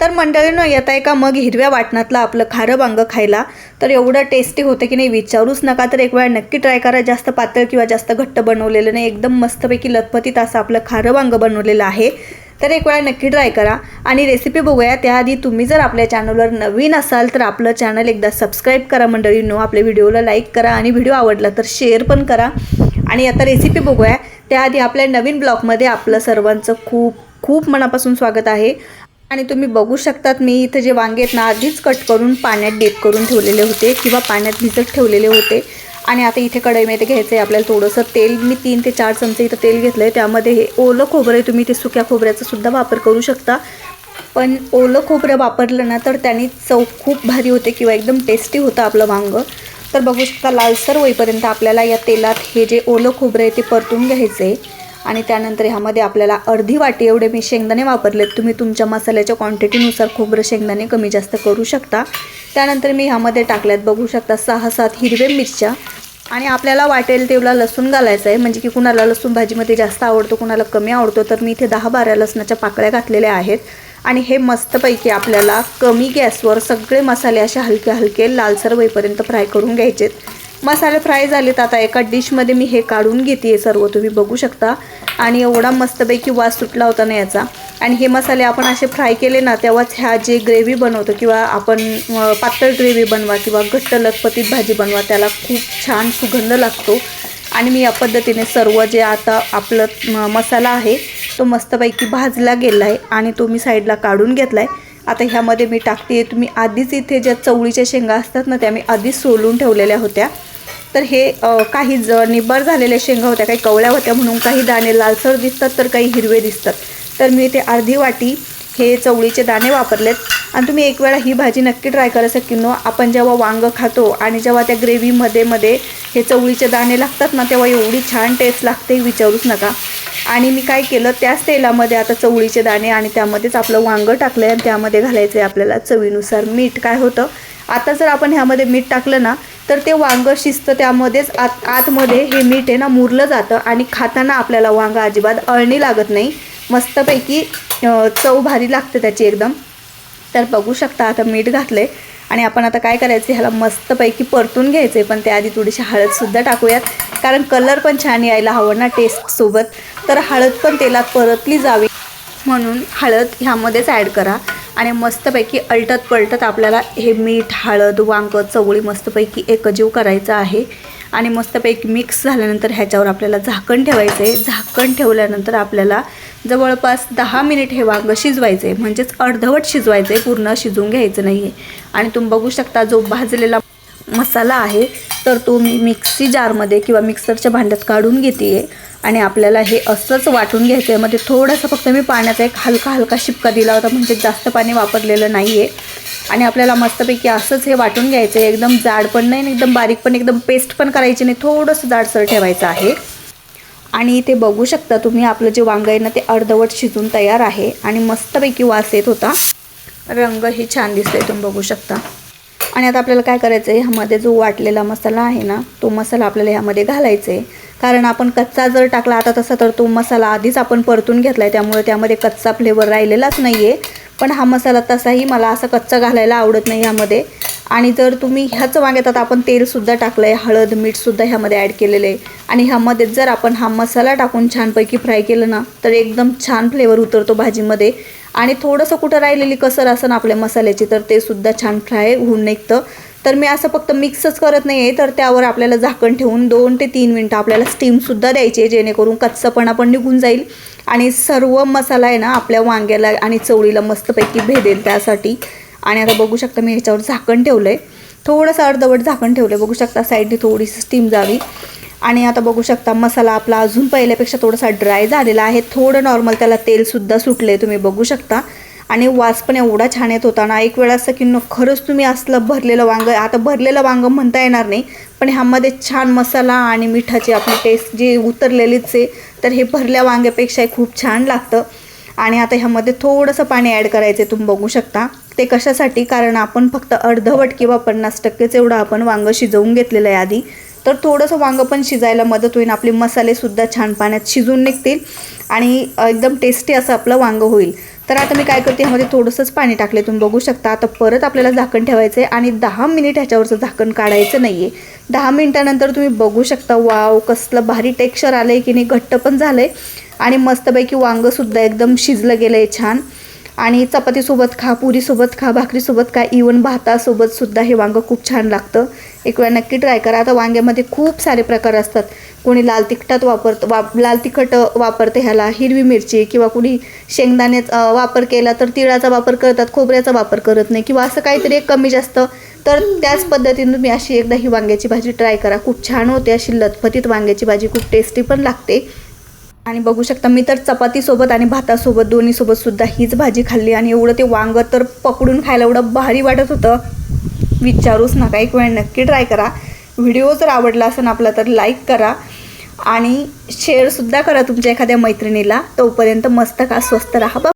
तर मंडळीनं येत आहे का मग हिरव्या वाटणातलं आपलं खारं वांग खायला तर एवढं टेस्टी होतं की नाही विचारूच नका. तर एक वेळा नक्की ट्राय करा. जास्त पातळ किंवा जास्त घट्ट बनवलेलं नाही. एकदम मस्तपैकी लथपतीत असं आपलं खारं वांग बनवलेलं आहे. तर एक वेळा नक्की ट्राय करा. आणि रेसिपी बघूया. त्याआधी तुम्ही जर आपल्या चॅनलवर नवीन असाल तर आपलं चॅनल एकदा सबस्क्राईब करा मंडळींनो. आपल्या व्हिडिओला लाईक करा. आणि व्हिडिओ आवडला तर शेअर पण करा. आणि आता रेसिपी बघूया. त्याआधी आपल्या नवीन ब्लॉगमध्ये आपलं सर्वांचं खूप खूप मनापासून स्वागत आहे. आणि तुम्ही बघू शकतात मी इथं जे वांगे आहेत ना आधीच कट करून पाण्यात डीप करून ठेवलेले होते किंवा पाण्यात भिजत ठेवलेले होते. आणि आता इथे कढईमध्ये घ्यायचं आहे आपल्याला थोडंसं तेल मी तीन ते चार चमचे इथं तेल घेतलं आहे त्यामध्ये हे ओलं खोबरं आहे तुम्ही ते सुक्या खोबऱ्याचासुद्धा वापर करू शकता. पण ओलं खोबरं वापरलं ना तर त्याने चव खूप भारी होते किंवा एकदम टेस्टी होतं आपलं वांगं. तर बघू शकता लालसर होईपर्यंत आपल्याला या तेलात हे जे ओलं खोबरं आहे ते परतून घ्यायचं आहे आणि त्यानंतर ह्यामध्ये आपल्याला अर्धी वाटी एवढे मी शेंगदाणे वापरलेत. तुम्ही तुमच्या मसाल्याच्या क्वांटिटीनुसार खोबरं शेंगदाणे कमी जास्त करू शकता. त्यानंतर मी ह्यामध्ये टाकल्यात बघू शकता सहा सात हिरवे मिरच्या. आणि आपल्याला वाटेल तेवढा लसूण घालायचा आहे. म्हणजे की कुणाला लसूण भाजीमध्ये जास्त आवडतो कुणाला कमी आवडतो तर मी इथे दहा बारा लसणाच्या पाकळ्या घातलेल्या आहेत. आणि हे मस्तपैकी आपल्याला कमी गॅसवर सगळे मसाले असे हलके हलके लालसर होईपर्यंत फ्राय करून घ्यायचेत. मसाले फ्राय झालेत आता. एका डिशमध्ये मी हे काढून घेते सर्व. तुम्ही बघू शकता. आणि एवढा मस्तपैकी वास सुटला होता ना याचा. आणि हे मसाले आपण असे फ्राय केले ना तेव्हाच ह्या जे ग्रेव्ही बनवतो किंवा आपण पातळ ग्रेव्ही बनवा किंवा घट्ट लखपतीत भाजी बनवा त्याला खूप छान सुगंध लागतो. आणि मी या पद्धतीने सर्व जे आता आपलं म- मसाला आहे तो मस्तपैकी भाजला गेला आहे आणि तो मी साईडला काढून घेतला आहे आता ह्यामध्ये मी टाकते तुम्ही आधीच इथे ज्या चवळीच्या शेंगा असतात ना त्या मी आधीच सोलून ठेवलेल्या होत्या. तर हे काही ज निब्बर झालेल्या शेंगा होत्या काही कवळ्या होत्या म्हणून काही दाणे लालसर दिसतात तर काही हिरवे दिसतात. तर मी ते अर्धी वाटी हे चवळीचे दाणे वापरलेत. आणि तुम्ही एक वेळा ही भाजी नक्की ट्राय करा सकिनो आपण जेव्हा वांगं खातो आणि जेव्हा त्या ग्रेव्हीमध्ये मध्ये हे चवळीचे दाणे लागतात ना तेव्हा एवढी छान टेस्ट लागते विचारूच नका. आणि मी काय केलं त्याच तेलामध्ये आता चवळीचे दाणे आणि त्यामध्येच आपलं वांगं टाकलं आहे आणि त्यामध्ये घालायचं आहे आपल्याला चवीनुसार मीठ. काय होतं आता जर आपण ह्यामध्ये मीठ टाकलं ना तर ते वांगं शिजतं त्यामध्येच आत आतमध्ये हे मीठ आहे ना मुरलं जातं आणि खाताना आपल्याला वांगं अजिबात अळणी लागत नाही. मस्तपैकी चव भारी लागते त्याची एकदम. तर बघू शकता आता मीठ घातलंय. आणि आपण आता काय करायचं ह्याला मस्तपैकी परतून घ्यायचं आहे पण त्याआधी थोडीशी हळदसुद्धा टाकूयात. कारण कलर पण छान यायला हवं ना टेस्टसोबत तर हळद पण तेलात परतली जावी. म्हणून हळद ह्यामध्येच ॲड करा. आणि मस्तपैकी अलटत पलटत आपल्याला हे मीठ हळद वांग चवळी मस्तपैकी एकजीव करायचं आहे. आणि मस्तपैकी मिक्स झाल्यानंतर ह्याच्यावर आपल्याला झाकण ठेवायचं आहे. झाकण ठेवल्यानंतर आपल्याला जवळपास दहा मिनिट हे वांग शिजवायचं आहे. म्हणजेच अर्धवट शिजवायचं आहे. पूर्ण शिजवून घ्यायचं नाही आहे आणि तुम्ही बघू शकता जो भाजलेला मसाला आहे तर तो मी मिक्सी जारमध्ये किंवा मिक्सरच्या भांड्यात काढून घेते आहे आणि आपल्याला हे असंच वाटून घ्यायचं आहे मध्ये थोडंसं फक्त मी पाण्याचा एक हलका हलका शिपका दिला होता म्हणजे जास्त पाणी वापरलेलं नाही आहे आणि आपल्याला मस्तपैकी असंच हे वाटून घ्यायचं आहे एकदम जाड पण नाही एकदम बारीक पण एकदम पेस्ट पण करायची नाही. थोडंसं जाडसर ठेवायचं आहे. आणि इथे बघू शकता तुम्ही आपलं जे वांगं आहे ना ते अर्धवट शिजून तयार आहे. आणि मस्तपैकी वास येत होता. रंगही छान दिसतोय तुम्ही बघू शकता. आणि आता आपल्याला काय करायचं आहे ह्यामध्ये जो वाटलेला मसाला आहे ना तो मसाला आपल्याला ह्यामध्ये घालायचा आहे कारण आपण कच्चा जर टाकला आता तसा तर तो मसाला आधीच आपण परतून घेतला आहे त्यामुळे त्यामध्ये कच्चा फ्लेवर राहिलेलाच नाही आहे पण हा मसाला तसाही मला असा कच्चा घालायला आवडत नाही ह्यामध्ये. आणि जर तुम्ही ह्याच वांग्यात आता आपण तेलसुद्धा टाकलं आहे हळद मीठसुद्धा ह्यामध्ये ॲड केलेलं आहे आणि ह्यामध्ये जर आपण हा मसाला टाकून छानपैकी फ्राय केलं ना तर एकदम छान फ्लेवर उतरतो भाजीमध्ये. आणि थोडंसं कुठं राहिलेली कसर असं ना आपल्या मसाल्याची तर ते सुद्धा छान फ्राय होऊन निघतं. तर मी असं फक्त मिक्सच करत नाही आहे तर त्यावर आपल्याला झाकण ठेवून दोन ते तीन मिनटं आपल्याला स्टीमसुद्धा द्यायची आहे जेणेकरून कच्चपणा पण निघून जाईल. आणि सर्व मसाला आहे ना आपल्या वांग्याला आणि चवळीला मस्तपैकी भेदेल त्यासाठी. आणि आता बघू शकता मी ह्याच्यावर झाकण ठेवलं आहे थोडंसं अर्धवट झाकण ठेवलं आहे बघू शकता साईडने थोडीशी स्टीम जावी. आणि आता बघू शकता मसाला आपला अजून पहिल्यापेक्षा थोडासा ड्राय झालेला आहे. थोडं नॉर्मल त्याला तेलसुद्धा सुटलं आहे तुम्ही बघू शकता. आणि वास पण एवढा छान येत होता ना. एक वेळा असं की न खरंच तुम्ही असलं भरलेलं वांगं आता भरलेलं वांगं म्हणता येणार नाही पण ह्यामध्ये छान मसाला आणि मिठाची आपली टेस्ट जी उतरलेलीच आहे तर हे भरल्या वांग्यापेक्षा खूप छान लागतं. आणि आता ह्यामध्ये थोडंसं पाणी ॲड करायचं तुम्ही बघू शकता. ते कशासाठी? कारण आपण फक्त अर्धवट किंवा पन्नास टक्केच एवढं आपण वांगं शिजवून घेतलेलं आहे आधी. तर थोडंसं वांगं पण शिजायला मदत होईल आपले मसालेसुद्धा छान पाण्यात शिजून निघतील आणि एकदम टेस्टी असं आपलं वांगं होईल. तर आता मी काय करते ह्यामध्ये थोडंसंच पाणी टाकले तुम्ही बघू शकता आता परत आपल्याला झाकण ठेवायचं आहे आणि दहा मिनिट ह्याच्यावरचं झाकण काढायचं नाही आहे दहा मिनिटानंतर तुम्ही बघू शकता वाव कसलं भारी टेक्स्चर आलं आहे की नाही घट्ट पण झालं आहे आणि मस्तपैकी वांगंसुद्धा एकदम शिजलं गेलं आहे छान. आणि चपातीसोबत खा पुरीसोबत खा भाकरीसोबत खा इवन भातासोबत सुद्धा हे वांगं खूप छान लागतं. एक वेळा नक्की ट्राय करा. आता वांग्यामध्ये खूप सारे प्रकार असतात. कोणी लाल तिखटात वापरतं वाप लाल तिखट वापरते ह्याला. हिरवी मिरची किंवा कुणी शेंगदाण्याचा वापर केला तर तिळाचा वापर करतात खोबऱ्याचा वापर करत नाही किंवा असं काहीतरी एक कमी जास्त. तर त्याच पद्धतीने तुम्ही अशी एकदा ही वांग्याची भाजी ट्राय करा. खूप छान होते अशी लथपतीत वांग्याची भाजी. खूप टेस्टी पण लागते. आणि बघू शकता मी तर चपातीसोबत आणि भातासोबत दोन्हीसोबत सुद्धा हीच भाजी खाल्ली आणि एवढं ते वांगं तर पकडून खायला एवढं भारी वाटत होतं. विचारूच नका एक वेळ नक्की ट्राय करा. व्हिडिओ जर आवडला असेल आपला तर लाईक करा आणि शेअरसुद्धा करा तुमच्या एखाद्या मैत्रिणीला. तोपर्यंत मस्त का स्वस्त राहा.